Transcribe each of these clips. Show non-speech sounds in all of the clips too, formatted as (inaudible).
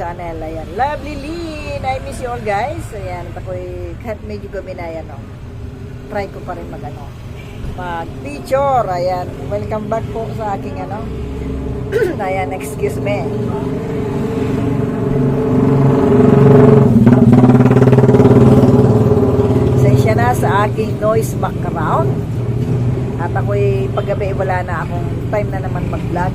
channel. Ayan, lovely Lynn. I miss you all guys. Ayan, at ako'y kahit medyo gabi na yan, no, try ko pa rin mag, ano, mag picture. Ayan, welcome back po sa aking, ano, (clears throat) ayan, excuse me. Sensya na sa aking noise background. At ako'y paggabi wala na akong time na naman mag-vlog.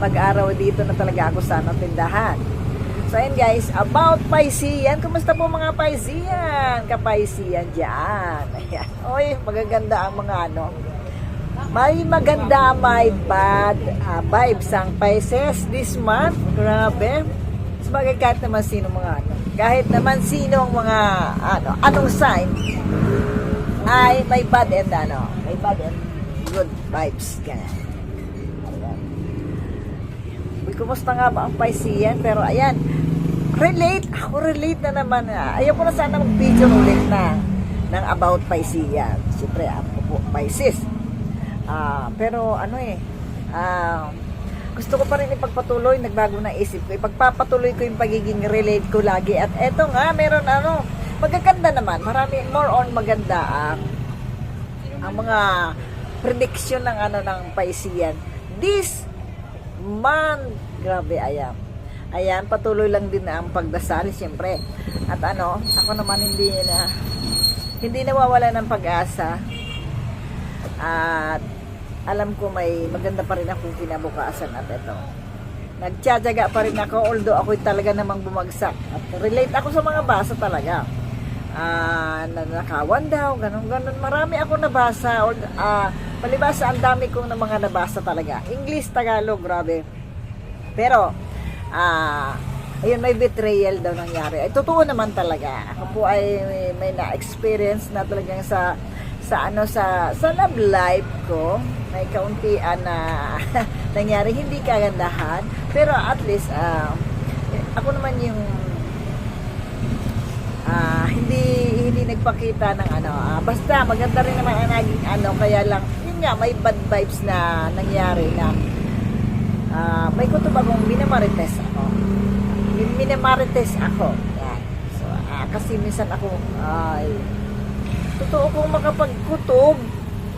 Mag-araw dito na talaga ako sa ano, tindahan. So ayun guys, about Paisian. Kumusta po mga Paisian? Kapaisian dyan. (laughs) Ayan. Oy, magaganda ang mga ano. May maganda, may bad ah, vibes ang Pisces this month. Grabe. Mas magagkahit naman sino mga ano. Kahit naman sino ang mga ano, anong sign ay may bad and ano, may bad and good vibes. Ganyan. Uy, kumusta nga ba ang Piscean? Pero ayan, relate. Ako relate na naman. ah. Ayaw na sana mag-video ulit na ng about Piscean. Siyempre, ako po, Pisces. Ah, pero ano eh, ah, gusto ko pa rin ipagpatuloy, nagbago na isip ko. Ipagpapatuloy ko yung pagiging relate ko lagi. At eto nga, meron ano, magaganda naman. Marami, more on maganda ang ang mga prediction ng ano ng Piscean. This month, grabe ayan. Ayan, patuloy lang din na ang pagdasal, siyempre. At ano, ako naman hindi na hindi nawawala ng pag-asa. At alam ko may maganda pa rin akong kinabukasan at ito. Nagtsatsaga pa rin ako although ako'y talaga namang bumagsak. At relate ako sa mga basa talaga. Ah, nanakawan daw, ganun ganun. Marami ako nabasa. Or, ah, palibasa ang dami kong na mga nabasa talaga. English, Tagalog, grabe. Pero, ah, ayun, may betrayal daw nangyari. Ay, totoo naman talaga. Ako po ay may, may na-experience na talagang sa sa ano sa sa love life ko may kauntian na (laughs) nangyari hindi kagandahan pero at least ah, ako naman yung ah, hindi hindi nagpakita ng ano ah, basta maganda rin naman ang naging ano kaya lang yun nga may bad vibes na nangyari na ah, may kutob akong minamarites ako Min- minamarites ako yan. so ah, kasi minsan ako ay totoo kong makapagkutob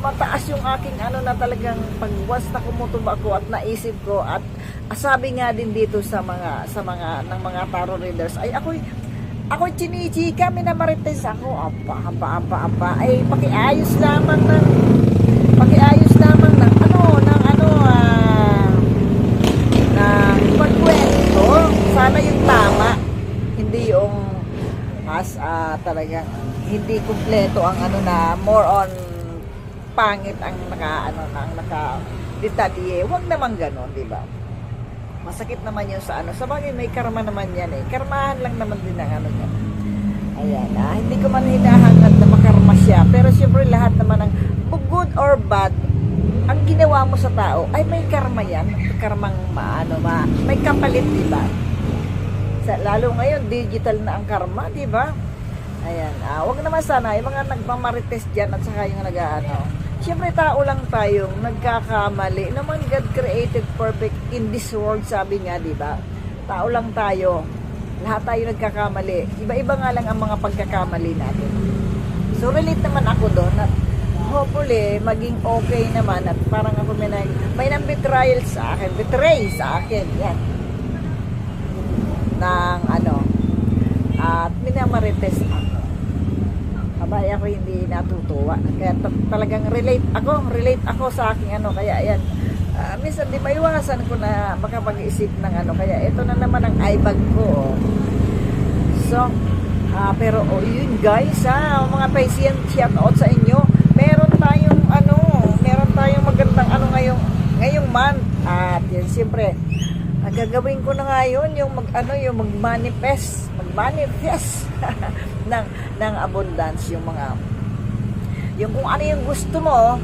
mataas yung aking ano na talagang pagwas na kumutob ako at naisip ko at sabi nga din dito sa mga sa mga ng mga tarot readers ay ako'y ako chinichika, minamarites ako. Apa, apa, apa, apa. Ay, pakiayos lamang ng, pakiayos lamang ng, ano, ng, ano, ah, ng pagkwento. Sana yung tama. Hindi yung, as, ah, talagang, hindi kumpleto ang, ano na, more on, pangit ang naka, ano, ang naka, detalye. Huwag naman ganon, di ba? masakit naman yun sa ano. Sa bagay, may karma naman yan eh. Karmahan lang naman din ang ano yan. Ayan, ah, hindi ko man hinahangad na makarma siya. Pero siyempre lahat naman ng good or bad, ang ginawa mo sa tao, ay may karma yan. Karmang maano, ma, may kapalit, di ba? Sa, lalo ngayon, digital na ang karma, di ba? Ayan, ah, wag naman sana, yung mga nagmamarites dyan at saka yung nag-ano, Siyempre tao lang tayong nagkakamali. Naman God created perfect in this world, sabi nga, di ba? Tao lang tayo. Lahat tayo nagkakamali. Iba-iba nga lang ang mga pagkakamali natin. So relate naman ako doon at hopefully maging okay naman at parang ako may, nang, may nang betrayal sa akin. Betray sa akin. Yan. Ng ano. At minamarites ako abay ako hindi natutuwa. Kaya ta- talagang relate ako, relate ako sa aking ano, kaya ayan. Ah, minsan di maiwasan ko na makapag-isip ng ano, kaya ito na naman ang ibag ko. oh. So, ah, pero oh, yun guys, ha, mga Piscean shout out sa inyo. Meron tayong ano, meron tayong magandang ano ngayong ngayong month. At yan siyempre, gagawin ko na ngayon yung mag ano yung mag-manifest, mag-manifest (laughs) ng ng abundance yung mga yung kung ano yung gusto mo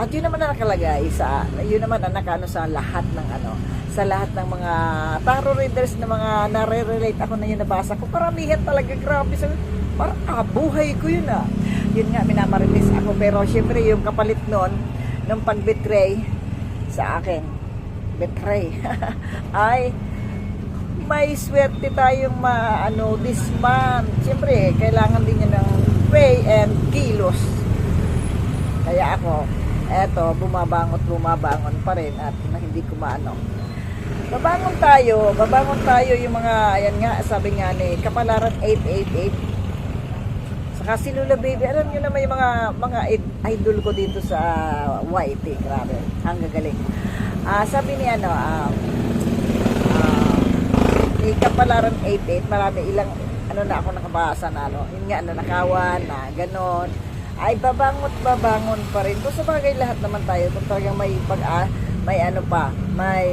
at yun naman ang nakalagay sa yun naman ang nakano sa lahat ng ano sa lahat ng mga tarot readers na mga nare-relate. Ako na yun nabasa ko. Karamihan talaga grabe sa parang ah, buhay ko yun ah. Yun nga minamarites ako. Pero syempre yung kapalit nun ng pag-betray sa akin betray (laughs) ay may swerte tayong ma, ano, this month, siyempre, kailangan din niya ng pay and kilos. Kaya ako, eto, bumabangot, bumabangon pa rin at na hindi ko maano. Babangon tayo, babangon tayo yung mga, ayan nga, sabi nga ni, Kapalaran 888. Saka si Lula Baby, alam nyo na may mga, mga id- idol ko dito sa YT, grabe, hanggang galing. Ah, sabi ni ano, um, ni Kapalaran 88, marami ilang, ano na ako nakabasa na ano, yun nga, ano, nakawan, na ganon, ay babangot babangon pa rin. Kung sa bagay lahat naman tayo, kung talagang may pag ah, may ano pa, may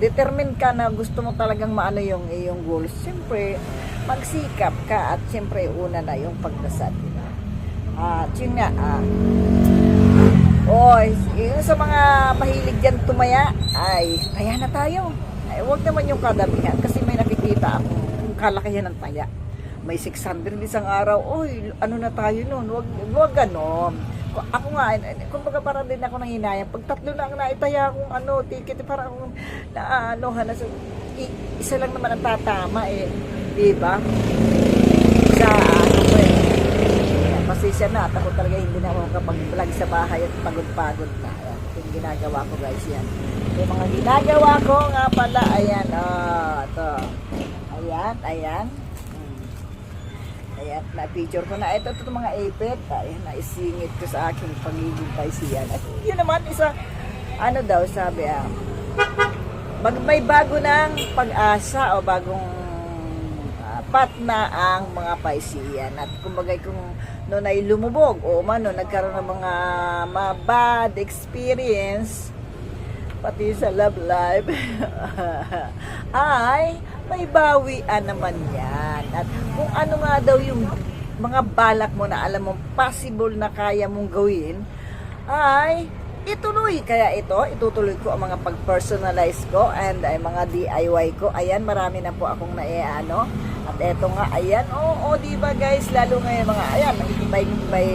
determine ka na gusto mo talagang maano yung iyong goals, siyempre magsikap ka at siyempre una na yung pagdasal. At yun nga, ah, Oy, yung sa mga mahilig dyan tumaya, ay, taya na tayo. Huwag naman yung kadamihan kasi may nakikita yung kalakihan ng taya. May 600 isang araw. Oy, ano na tayo nun? Huwag, huwag ganon. Ko- Ako nga, eh, kumbaga parang din ako nang hinayang. Pag tatlo lang naitaya akong ano, ticket, parang akong naanohan na sa, isa lang naman ang tatama eh. Di ba? Sa ano ko eh. Kaya pasensya na at ako talaga hindi na ako makapag-vlog sa bahay at pagod-pagod na. Yung ginagawa ko guys yan. Yung mga ginagawa ko nga pala, ayan, oh, ito. Ayan, ayan. Ayan, na-picture ko na. Ito, ito mga ipit. Ayan, naisingit ko sa aking pagiging paisiyan. At yun naman, isa, ano daw, sabi ah, mag, may bago ng pag-asa o bagong ah, pat na ang mga paisiyan at kumbaga kung noon ay lumubog o mano nagkaroon ng mga, mga bad experience pati sa love life (laughs) ay may bawian naman yan at kung ano nga daw yung mga balak mo na alam mo possible na kaya mong gawin ay ituloy. Kaya ito, itutuloy ko ang mga pag-personalize ko and ay mga DIY ko. Ayan, marami na po akong naiano. At eto nga, ayan, oo, oh, di ba guys, lalo ngayon mga, ayan, may, may,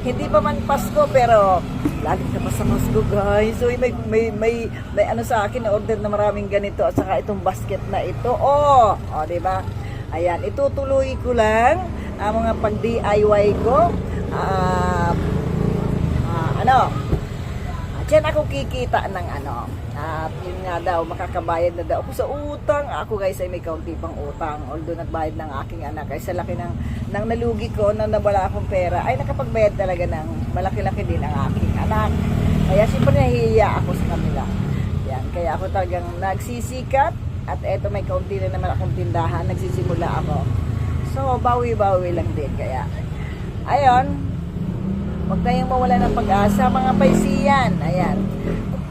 hindi pa man Pasko, pero lagi na pa sa Pasko guys. So, may, may, may, may ano sa akin, order na maraming ganito at saka itong basket na ito. Oh, oh di ba? Ayan, itutuloy ko lang ang mga pag-DIY ko. Ah, ah, ano, at yan ako kikita ng ano. Yun nga daw, makakabayad na daw ako sa utang. Ako guys ay may kaunti pang utang. Although nagbayad ng aking anak. Ay sa laki ng, ng nalugi ko na nawala akong pera. Ay nakapagbayad talaga ng malaki-laki din ang aking anak. Kaya siyempre nahihiya ako sa kanila. Yan, kaya ako talagang nagsisikat. At eto may kaunti na naman akong tindahan. Nagsisimula ako. So, bawi-bawi lang din. Kaya, ayon, Huwag tayong mawala ng pag-asa, mga paisiyan. Ayan.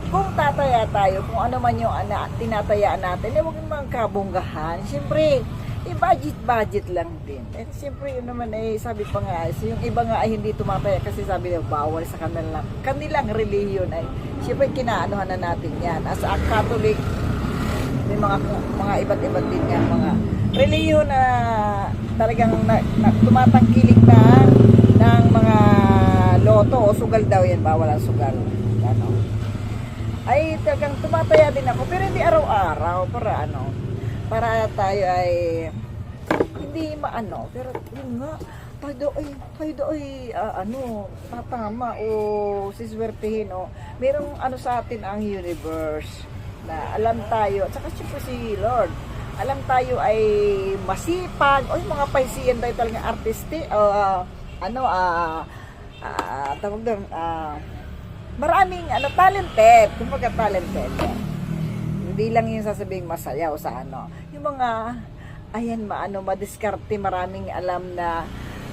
Kung tataya tayo, kung ano man yung ana, tinatayaan natin, eh, huwag yung mga kabunggahan. Siyempre, eh, budget-budget lang din. At siyempre, yun naman eh, sabi pa nga, so yung iba nga ay hindi tumataya kasi sabi nila, bawal sa kanilang, kanilang relihiyon ay, siyempre, kinaanuhan na natin yan. As a Catholic, may mga mga iba't iba't din nga mga relihiyon na talagang na, na, tumatangkilik na ng mga loto o sugal daw yan bawal ang sugal ay talagang tumataya din ako. Pero hindi araw-araw para ano para tayo ay hindi maano. Pero yun nga tayo ay tayo ay ah, ano tatama o siswertehin o merong ano sa atin ang universe na alam tayo. At saka siyempre si Lord alam tayo ay masipag. O mga paisiyan tayo talaga artiste o ah, ano ah ah, tawag doon ah, maraming ano talented. Kumbaga talented. Hindi lang yung sasabing masaya o sa ano. Yung mga ayan maano madiskarte maraming alam na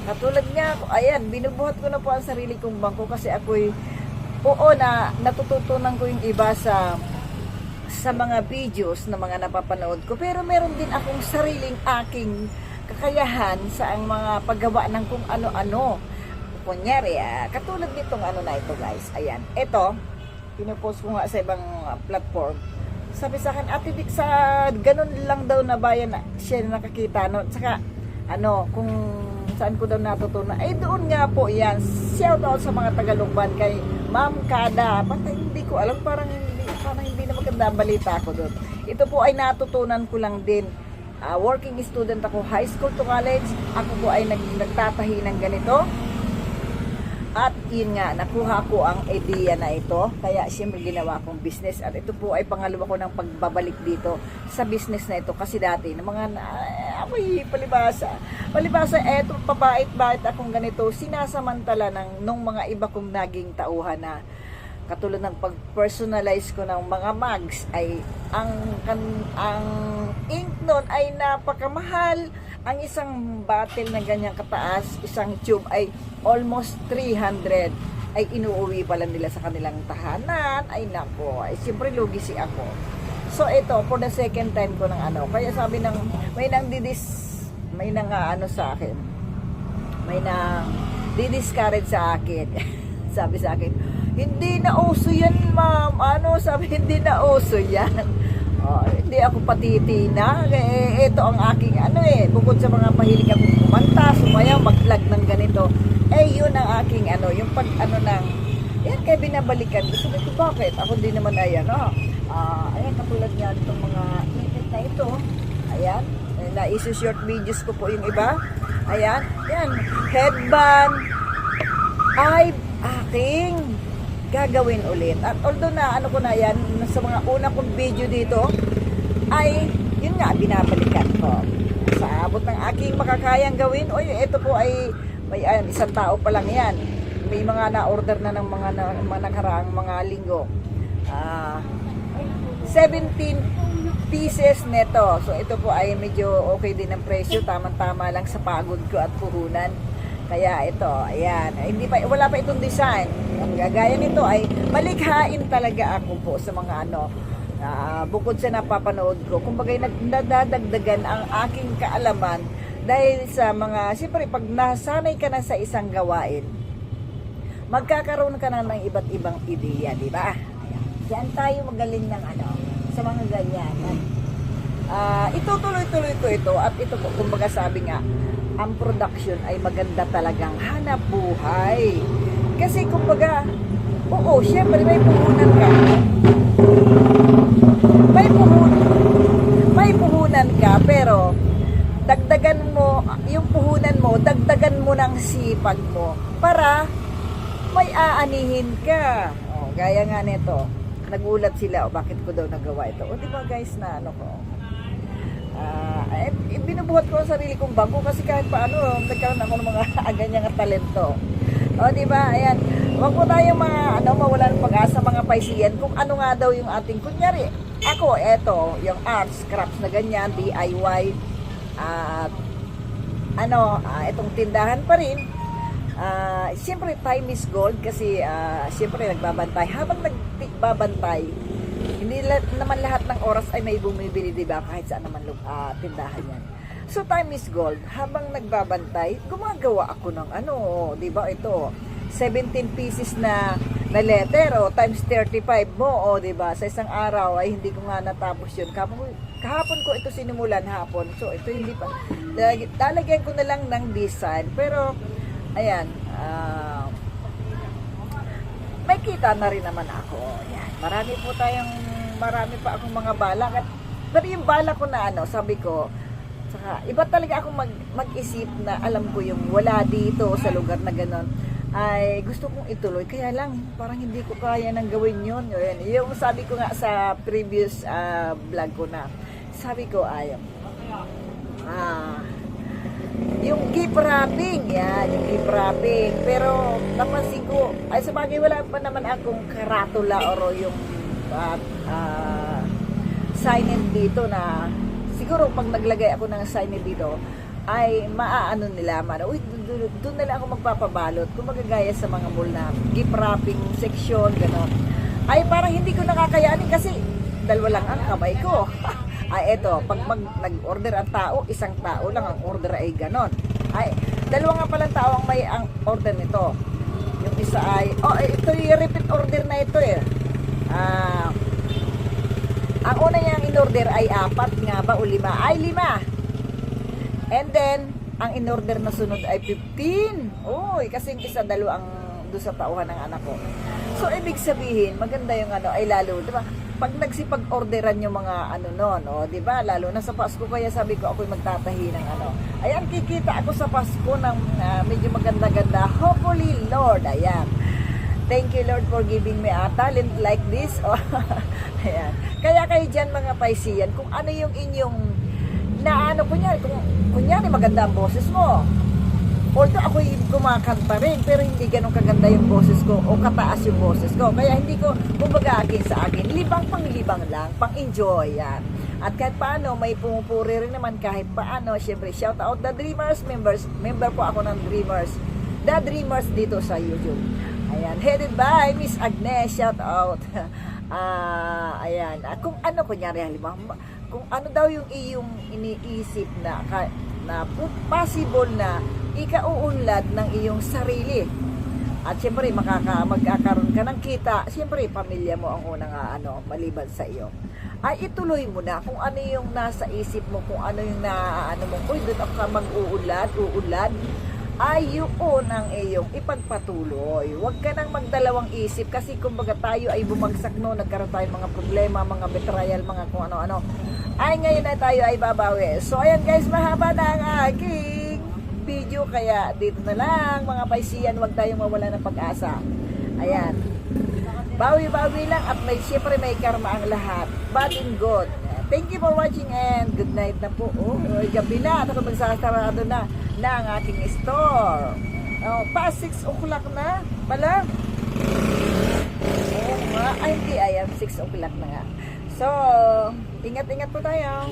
katulad nga ako ayan binubuhat ko na po ang sarili kong bangko kasi ako'y oo na natututunan ko yung iba sa sa mga videos na mga napapanood ko. Pero meron din akong sariling aking kakayahan sa ang mga paggawa ng kung ano-ano kunyari ah, katulad nitong ano na ito guys ayan ito pinupost ko nga sa ibang ah, platform sabi sa akin ate Vic sa ganun lang daw na bayan na siya nakakita no saka ano kung saan ko daw natutunan ay doon nga po yan shout out sa mga Tagalogban kay Ma'am Kada patay hindi ko alam parang hindi parang hindi na maganda balita ko doon. Ito po ay natutunan ko lang din. Ah, working student ako, high school to college. Ako po ay nag, nagtatahi ng ganito. At yun nga, nakuha ko ang idea na ito. Kaya siyempre ginawa kong business. At ito po ay pangalawa ko ng pagbabalik dito sa business na ito. Kasi dati, ng mga ako'y palibasa. Palibasa, eto, pabait-bait akong ganito. Sinasamantala ng nung mga iba kong naging tauhan na katulad ng pag-personalize ko ng mga mugs ay ang kan, ang ink nun ay napakamahal ang isang bottle na ganyang kataas isang tube ay almost 300 ay inuuwi pala nila sa kanilang tahanan. Ay nako ay siyempre lugi si ako. So ito for the second time ko ng ano. Kaya sabi ng may nang didis may nang ah, ano sa akin. May nang didiscourage sa akin. (laughs) Sabi sa akin hindi na uso yan, ma'am. Ano, sabi, hindi na uso yan. Oh, hindi ako patitina. Eh, ito ang aking, ano eh, bukod sa mga mahilig akong kumanta, sumayaw, mag-vlog ng ganito. Eh, yun ang aking, ano, yung pag, ano ng, yan, kaya binabalikan. Gusto ko, bakit? Ako din naman ay, ano, ah, ayan, katulad niya itong mga ipit na ito. Ayan, eh, na-issue short videos ko po yung iba. Ayan, yan, headband, ay aking gagawin ulit. At although na ano ko na yan, sa mga una kong video dito, ay yun nga, binabalikan ko. Sa abot ng aking makakayang gawin, oy, ito po ay may ayan, isang tao pa lang yan. May mga na-order na ng mga, na, mga nakaraang mga linggo. Ah, 17 pieces neto. So ito po ay medyo okay din ang presyo, tamang-tama lang sa pagod ko at puhunan. Kaya ito, ayan, Ay, hindi pa wala pa itong design. Ang gagaya nito ay malikhain talaga ako po sa mga ano, ah, bukod sa napapanood ko. Kumbaga nadadagdagan ang aking kaalaman dahil sa mga, siyempre pag nasanay ka na sa isang gawain, magkakaroon ka na ng iba't ibang ideya, di ba? Diyan tayo magaling ng ano, sa mga ganyan. At, ah, itutuloy-tuloy ko ito at ito po, kumbaga sabi nga, ang production ay maganda talagang hanap buhay. Kasi kumbaga, oo, syempre may puhunan ka. May puhunan, may puhunan ka, pero dagdagan mo, yung puhunan mo, dagdagan mo ng sipag mo para may aanihin ka. O, gaya nga nito, nagulat sila, o bakit ko daw nagawa ito. O, di ba guys, na ano ko, Ah, eh, binubuhat ko ang sarili kong bangko kasi kahit paano nagkaroon ako ng mga (laughs) ganyang talento. O, di ba? Ayan. Huwag po tayong mga, ano, mawalan ng pag-asa mga paisiyan kung ano nga daw yung ating, kunyari, ako, eto, yung arts, crafts na ganyan, DIY, at, ano, ah, itong tindahan pa rin, Ah, siyempre time is gold kasi ah, siyempre nagbabantay. Habang nagbabantay, hindi naman lahat ng oras ay may bumibili, di ba? Kahit saan naman ah, tindahan yan. So time is gold. Habang nagbabantay, gumagawa ako ng ano, di ba? Ito, 17 pieces na na letter o times 35 mo o di ba sa isang araw ay hindi ko nga natapos yun kahapon, kahapon ko ito sinimulan hapon so ito hindi pa Lag- lalagyan ko na lang ng design pero ayan ah, may kita na rin naman ako ayan, marami po tayong marami pa akong mga balak. At pero yung balak ko na ano sabi ko saka iba talaga ako mag, mag-isip na alam ko yung wala dito sa lugar na ganon ay gusto kong ituloy. Kaya lang parang hindi ko kaya nang gawin yun. Yun yung sabi ko nga sa previous ah, vlog ko na sabi ko ay ah yung gift wrapping, yan, yung gift wrapping. Pero napansin ko, ay sa bagay wala pa naman akong karatula or yung uh, uh, sign-in dito na siguro pag naglagay ako ng sign-in dito, ay maaano nila uy, doon, lang ako magpapabalot. Kung magagaya sa mga mall na gift wrapping section, gano'n. Ay parang hindi ko nakakayanin kasi dalawa lang ang kamay ko. (laughs) ay eto, pag mag, nag-order ang tao, isang tao lang ang order ay ganon. Ay, dalawa nga palang tao ang may ang order nito. Yung isa ay, oh, ito yung repeat order na ito eh. Ah, ang una niyang in-order ay apat nga ba o lima? Ay, lima! And then, ang in-order na sunod ay 15. Uy, kasi yung isa dalawa ang doon sa tauhan ng anak ko. So, ibig sabihin, maganda yung ano, ay lalo, di ba? pag nagsipag-orderan yung mga ano noon, oh, 'di ba? Lalo na sa Pasko kaya sabi ko ako'y magtatahi ng ano. Ayan, kikita ako sa Pasko ng ah, medyo maganda-ganda. Hopefully, Lord, ayan. Thank you Lord for giving me a talent like this. (laughs) Oh, ayan. Kaya kayo dyan mga paisiyan, kung ano yung inyong na ano kunyari, kung kunyari maganda ang boses mo. Although ako'y kumakanta rin, pero hindi ganun kaganda yung boses ko o kataas yung boses ko. Kaya hindi ko, kumbaga akin sa akin, libang pang libang lang, pang enjoy yan. At kahit paano, may pumupuri rin naman kahit paano. Siyempre, shout out the Dreamers members. Member po ako ng Dreamers. The Dreamers dito sa YouTube. Ayan, headed by Miss Agnes, shout out. (laughs) Ah, ayan. Ah, kung ano kunyari halimbawa, kung ano daw yung iyong iniisip na na possible na ikauunlad ng iyong sarili. At siyempre, makaka, magkakaroon ka ng kita. Siyempre, pamilya mo ang unang ah, ano, maliban sa iyo. Ay, ituloy mo na kung ano yung nasa isip mo, kung ano yung na, ano mo, uy, doon ako mag-uulad, uulad, ay yun ang iyong ipagpatuloy. Huwag ka nang magdalawang isip kasi kumbaga tayo ay bumagsak no, nagkaroon tayo mga problema, mga betrayal, mga kung ano-ano. Ay ngayon na tayo ay babawi. So ayan guys, mahaba na ang aking video kaya dito na lang mga paisiyan, huwag tayong mawala ng pag-asa. Ayan. Bawi-bawi lang at may siyempre may karma ang lahat. Bad and good. Thank you for watching and good night na po. Oh, gabi na at ako magsasarado na na ang aking store. Oh, past 6 o'clock na pala. Oo nga. Ay, hindi. Ayan, 6 o'clock na nga. So, ingat-ingat po tayo.